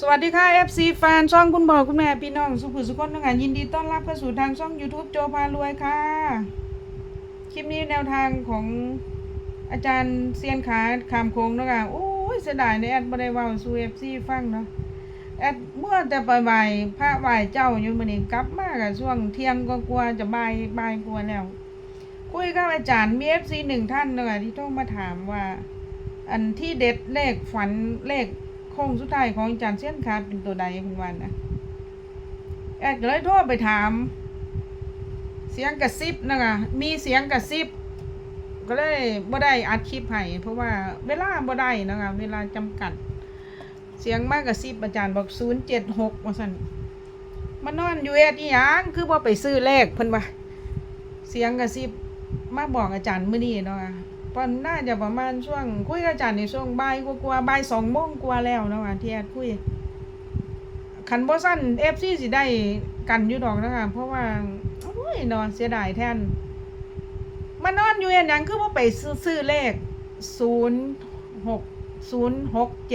สวัสดีค่ะ FC แฟนช่องคุณพ่อคุณแม่พี่น้องสุขุสุขคนนะคะยินดีต้อนรับเข้าสู่ทางช่อง YouTube โจพารวยค่ะ คลิปนี้แนวทางของอาจารย์เซียนขาขามโค้งนะคะโอ้ยเสียดายในแอดบ่ได้เว้าสู่ FC ฟังเนาะแอดเมื่อแต่ไปไหว้พระไหว้เจ้าอยู่มื้อนี้กลับมาก็ช่วงเที่ยงก็กลัวจะบ่ายบ่ายกลัวแล้ว คุยกับอาจารย์มี FC หนึ่งท่านเนะคะที่โทรมาถามว่า อันที่เด็ดเลขฝันเลข ค้งสุดท้ายของอาจารย์เส้นขาดเป็นตัวใดคุณวันนะแอดก็เลยโทรไปถาม เสียงกระซิบนะคะมีเสียงกระซิบ ก็เลยบ่ได้อัดคลิปให้เพราะว่าเวลาบ่ได้นะคะเวลาจำกัด เสียงมากกระซิบอาจารย์บอกศูนย์เจ็ดหกว่าสั่นมานอนอยู่เอ็ดอีหยังคือบ่ไปซื้อเลขเพิ่นว่าเสียงกระซิบมาบอกอาจารย์มื้อนี้เนาะ ค่ะตอนน่าจะประมาณช่วง คุยกับอาจารย์ในช่วงบ่ายกว่าๆบ่ายสองโมงกว่าแล้วนะว่าที่แอดคุยคันบ่สั้น FC สิได้กันอยู่ดอกนะคะเพราะว่าโอ้ยเนอนเสียดายแทนมานอนอยู่เฮ็ดหยังคือบ่ไปซื้อซื้อเลข06 067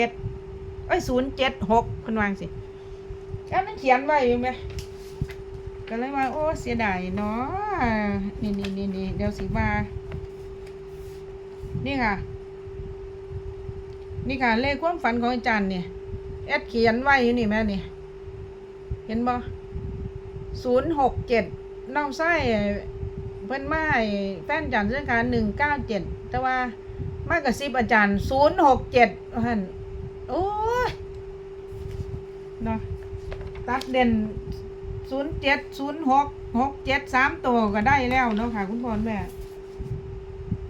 เอ้ย076เพิ่นว่าจังซี่แอบมันเขียนไว้อยู่ไหมก็เลยว่าโอ้เสียดายเนาะนี่ๆๆๆเดี๋ยวสิว่า นี่ค่ะ นี่ค่ะ เลขความฝันของอาจารย์เนี่ยแอดเขียนไว้อยู่นี่แม่นี่ เห็นบ่ศูนย์หกเจ็ดน้องไส้เพิ่นมาให้แฟนอาจารย์เส้นขาหนึ่งเก้าเจ็ดแต่ว่ามากกระซิบอาจารย์ศูนย์หกเจ็ดหันโอ้ยเนาะตัดเด่นศูนย์เจ็ดศูนย์หกหกเจ็ดสามตัวก็ได้แล้วเนาะค่ะ คุณพ่อแม่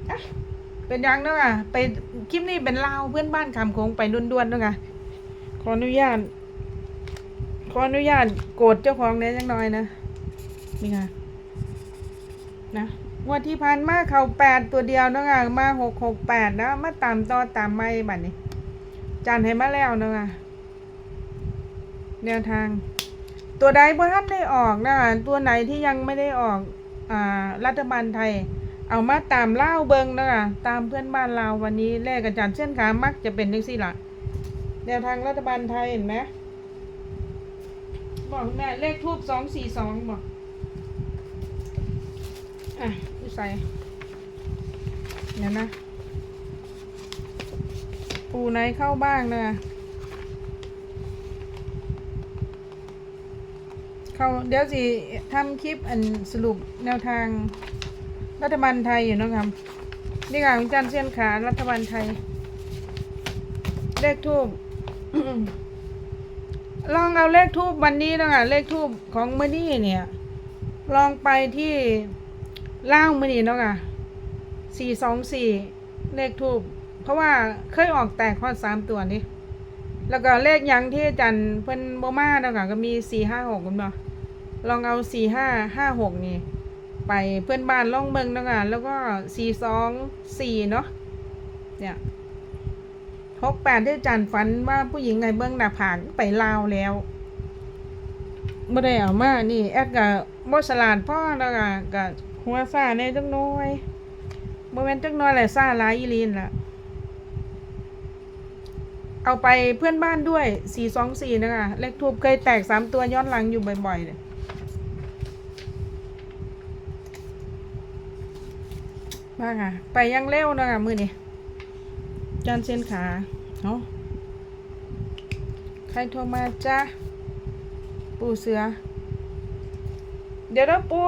อะ เป็นยังเนาะค่ะไปคลิปนี้เป็นลาวเพื่อนบ้านคำโคงไปด่วนๆเนาะค่ะขออนุญาตขออนุญาตโกรธเจ้าของเนี้ยจังน้อยนะนี่ค่ะนะวันที่พันมาเขาแปดตัวเดียวเนาะค่ะมาหกหกแปดนะมาตามต่อตามไม่บัดนี้จานให้มาแล้วเนาะค่ะแนวทาง ตัวใดเพื่อนได้ออกนะคะตัวไหนที่ยังไม่ได้ออกอ่ารัฐบาลไทย เอามาตามเล่าเบิงนะคะตามเพื่อนบ้านเราวันนี้แลกอาจารย์เส้นขามักจะเป็นจังซี่ละแนวทางรัฐบาลไทยเห็นไหมบอกคุณแม่เลขทูบสองสี่สองบอกอะดูใส่เนี่ยนะ ปูไหนเข้าบ้างนะเข้าเดี๋ยวสิทำคลิปอันสรุปแนวทาง รัฐบาลไทยอยู่นะครับนี่ค่ะของจารย์เสียนขารัฐบาลไทย เลขทูบลองเอาเลขทูบวันนี้นะคะเลขทูบของมือนี้เนี่ย ลองไปที่ล่างมือนี้เนาะค่ะสี่สองสี่เลขทูบเพราะว่าเคยออกแตกข้อสามตัวนี้แล้วก็เลขยังที่อาจารย์เพิ่นโบมาเนาะค่ะก็มีสี่ห้าหกคุณเนาะลองเอาสี่ห้าห้าหกนี่ ไปเพื่อนบ้านล่องเมืองนาะคะแล้วก็สี่สองสี่เนาะเนี่ยหกแปดที่อาจันฝันว่าผู้หญิงไงเบื้องหน้าผากไปลาวแล้วไม่ได้เอามานี่ แอดกับบสลาดพ่อแล้วก็กับหัวซาในจังน้อยโมเมนจังน้อยแหละซาหลายอีลีนล่ะ เอาไปเพื่อนบ้านด้วยสี่สองสี่นะคะ เลขทูบเคยแตกสามตัวย้อนหลังอยู่บ่อยๆเลย มาค่ะไปยังเร็วนะมือนี่จานเส้นขาเนาะใครโทรมาจ้าปูเสือ เดี๋ยวนะปู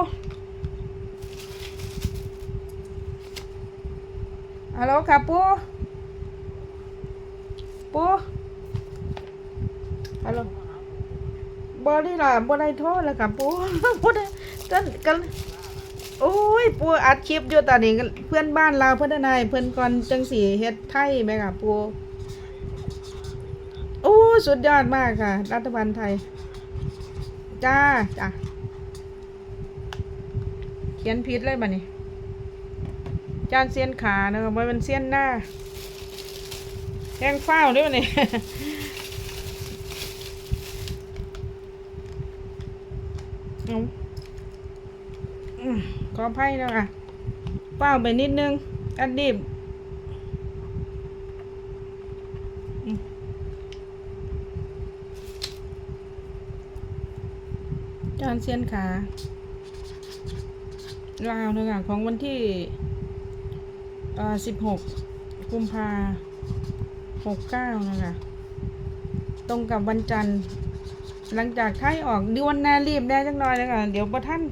ฮัลโหลค่ะปูปูฮัลโหลบอดี้ล่ะบอได้โทษแล้วค่ะปูบอได้กันกัน โอ้ยปูอัดคลิปอยู่ตอนนี้เพื่อนบ้านเราเพื่อนนายเพื่อนก่อนจังสีเฮ็ดไทยไหมค่ะปูโอ้สุดยอดมากค่ะ รัฐบาลไทย จ้าจ้าเขียนผิดเลยบัดนี้จานเสียนขาเนอะมันเป็นเสียนหน้าแห้งเฝ้าวด้วยบัดนี้เอาอืม ขออภัยแล้วค่ะเป้าไปนิดนึงอันดิบจานเซียนขาลาวนะคะของวันที่เอ่อสิบหกกุมภาหกเก้านะคะ ตรงกับวันจันทร์ หลังจากท้ายออกดวนแน่รีบแน่จังน้อยเลยค่ะเดี๋ยวบ่ท่าน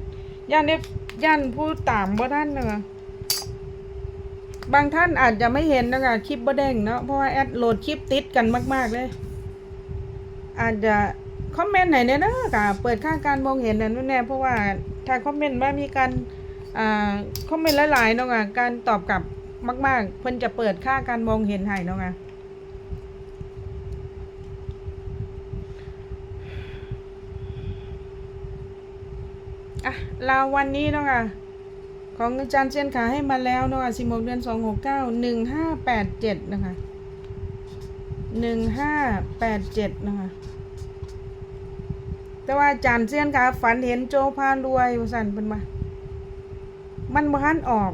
ย่านเด็ ย่านผู้ตามบ่ท่านนะคะบางท่านอาจจะไม่เห็นนะคะคลิปบ่เด้งเนาะเพราะว่าแอดโหลดคลิปติดกันมาก ๆ เลย อาจจะคอมเมนต์ไหนเนี่ยนะค่ะเปิดค่าการมองเห็นนั่นแน่เพราะว่าถ้าคอมเมนต์ว่ามีการอ่าคอมเมนต์หลายๆเนาะค่ะการตอบกลับมาก ๆ เพิ่นจะเปิดค่าการมองเห็นให้เนาะค่ะ อะลาวันนี้เนาะค่ะของอาจารย์เชียนขาให้มาแล้วเนาะค่ะสิบหกเดือนสองหกเก้าหนึ่งห้าแปดเจ็ดนะคะหนึ่งห้าแปดเจ็ดนะคะแต่ว่าอาจารย์เชียนขาฝันเห็นโจพารวยสันเป็นมา มันบ้านออก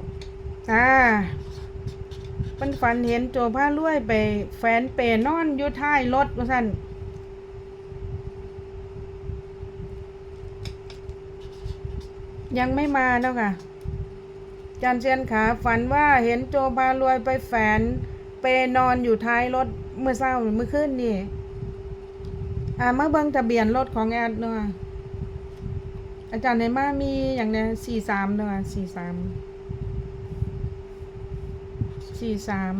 อ่าเป็นฝันเห็นโจพารวยไปแฟนเปนอนอยู่ท้ายรถว่าสั่น ยังไม่มาเนาะค่ะ จันเชียนขาฝันว่าเห็นโจพารวยไปแฝนเปนอนอยู่ท้ายรถเมื่อเช้าเมื่อคืนนี่ อ่ามาเบิ่งทะเบียนรถของแอดเนาะอาจารย์ในมามีอย่างเนี้ยสี่สามเนาะสี่สามสี่สาม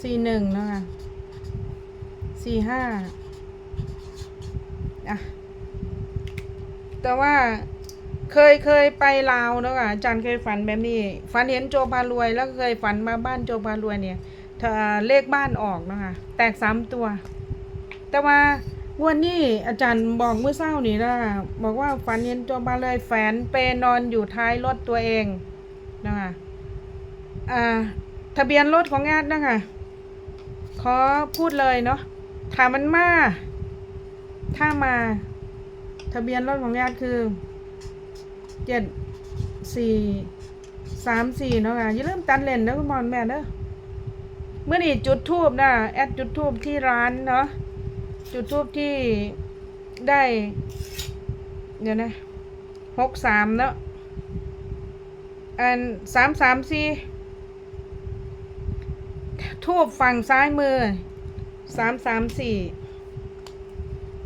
สี่หนึ่งเนาะสี่ห้าอะ แต่ว่าเคยเคยไปลาวเนอะค่ะอาจารย์เคยฝันแบบนี้ ฝันเห็นโจพารวย แล้วเคยฝันมาบ้านโจพารวยเนี่ยถ้าเลขบ้านออกเนะคะแตกสามตัว แต่ว่าวันนี้อาจารย์บอกเมื่อเช้านี่นะบอกว่าฝันเห็นโจพารวยแฝนเปนอนอยู่ท้ายรถตัวเองนะคะอ่าทะเบียนรถของแอดนะคะขอพูดเลยเนาะถ้ามันมา ถ้ามา ทะเบียนรถของญาติคือเจ็ดสี่สามสี่เนาะค่ะอย่าลืมตัดเลนนะคุณบอแม่เด้อเมื่อนี่จุดทูบนะแอดจุดทูบที่ร้านเนาะจุดทูบที่ได้ เดี๋ยวนะหกสามเนาะอันสามสามสี่ทูบฝั่งซ้ายมือสามสามสี่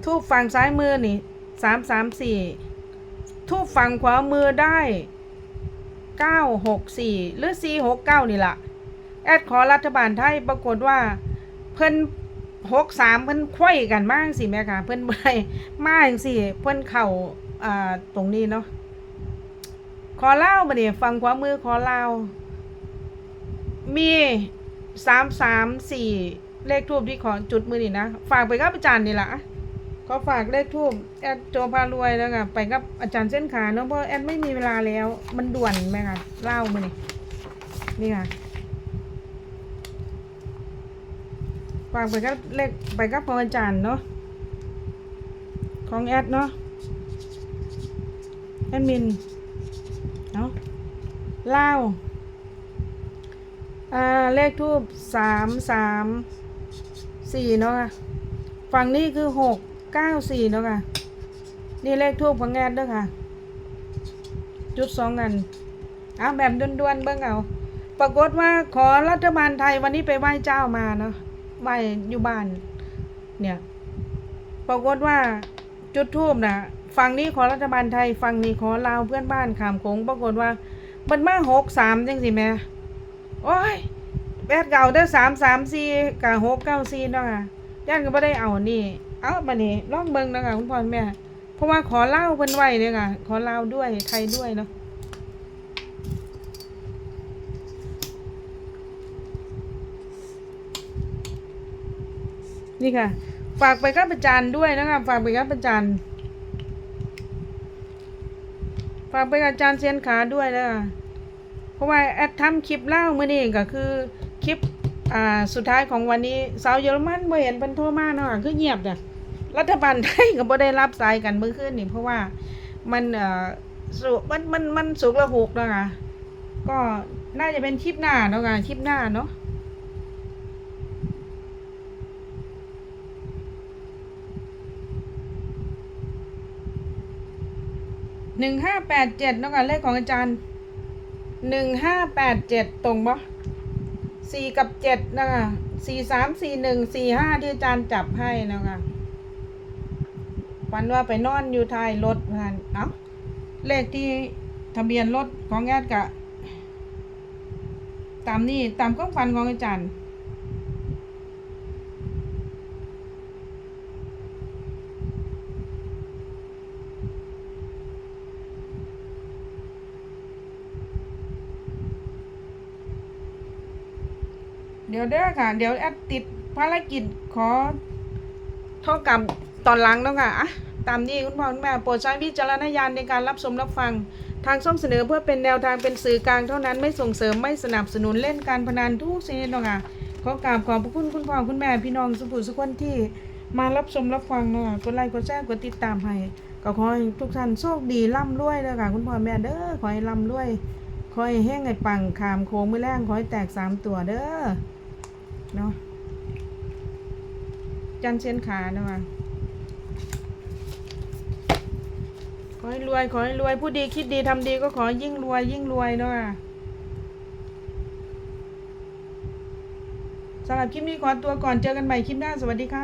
ทูบฝั่งซ้ายมือนี่ สามสามสี่ทูบฝั่งขวามือได้เก้าหกสี่หรือสี่หกเก้านี่แหละแอดขอรัฐบาลไทยปรากฏว่า เพิ่นหกสามเพิ่นควยกันมากสิแม่ค่ะ เพิ่นไปมากสิเพิ่นเข่าอ่าตรงนี้เนาะขอเล่ามาเนี่ยฝั่งขวามือขอเล่ามีสามสามสี่เลขทูบที่ขอจุดมือนี่นะ ฝากไปกับอาจารย์นี่แหละ ขอฝากเลขทูบแอดโจพารวยแล้วค่ะไปกับอาจารย์เส้นขาเนาะเพราะแอดไม่มีเวลาแล้ว มันด่วนไหมคะเล่ามานี่นี่ค่ะฝากไปกับเลขไปกับพออาจารย์เนาะของแอดเนาะแอดมินเนาะเล่าอ่าเลขทูบสามสามสี่เนาะฝั่งนี้คือหก เก้าสี่เนาะค่ะ นี่เลขทูบของแอดเด้อค่ะ จุดสองกันเอาแบบด่วนๆเบิ่งเอาปรากฏว่าขอรัฐบาลไทยวันนี้ไปไหว้เจ้ามาเนาะไหว้อยู่บ้าน เนี่ยปรากฏว่าจุดทูบนะฝั่งนี้ขอรัฐบาลไทยฝั่งนี้ขอลาวเพื่อนบ้านขามโขงปรากฏว่ามันมาหกสามจังสิแม่โอ้ยแปดเก่าเด้สามสามสี่กับหกเก้าสี่เนาะค่ะย่านก็ไม่ได้เอานี่ เอาบัดนี้ลองเบิ่งนะคะคุณพ่อแม่ เพราะว่าขอเล่าเพิ่นไว้เนี่ยค่ะ ขอเล่าด้วยไทยด้วยเนาะนี่ค่ะ ฝากไปกับอาจารย์ด้วยนะคะฝากไปกับอาจารย์ ฝากไปกับอาจารย์เซียนขาด้วยนะคะเพราะว่าแอดทำคลิปเล่าเมื่อนี้ก็คือคลิปอ่าสุดท้ายของวันนี้สาวเยอรมันบ่เห็นเพิ่นโทรมาเนาะคือเงียบเนี่ย รัฐบาลไทยก็บ่ได้รับสายกันเมื่อคืนนี่เพราะว่ามันเอ่อสุมันมันมันสุกระหุกเนาะค่ะก็น่าจะเป็นคลิปหน้าเนาะค่ะคลิปหน้าเนาะหนึ่งห้าแปดเจ็ดน้องกันเลขของอาจารย์หนึ่งห้าแปดเจ็ดตรงปะสี่กับเจ็ดนะคะสี่สามสี่หนึ่งสี่ห้าที่อาจารย์จับให้นะคะ ฝันว่าไปนอนอยู่ท้ายรถพันเอ้าเลขที่ทะเบียนรถของแอดกะ ตามนี้ตามก้องฟันของอาจารย์เดี๋ยวเด้อค่ะ เดี๋ยวแอดติดภารกิจขอโทษกับ ตอนหลังแล้วค่ะอะตามนี้คุณพ่อคุณแม่โปรดใช้วิจารณญาณในการรับชมรับฟัง ทางช่องเสนอเพื่อเป็นแนวทางเป็นสื่อกลางเท่านั้นไม่ส่งเสริมไม่สนับสนุนเล่นการพนันทุกชนิดหรอกค่ะขอกราบขอบพระคุณคุณพ่อคุณแม่พี่น้องสุภุสุขคนที่มารับชมรับฟังเนาะกดไลค์กดแชร์กดติดตามให้ก็ขอให้ทุกท่านโชคดีร่ำรวยเลยค่ะคุณพ่อแม่เด้อขอให้ร่ำรวยขอให้แห้งให้ปังขามโค้งมือแรงขอให้แตกสามตัวเด้อเนาะจันเชียนขาเนาะข อให้รวย ขอให้รวย ผู้ดีคิดดีทำดีก็ขอยิ่งรวย ยิ่งรวยเนาะสำหรับคลิปนี้ขอตัวก่อนเจอกันใหม่คลิปหน้าสวัสดีค่ะ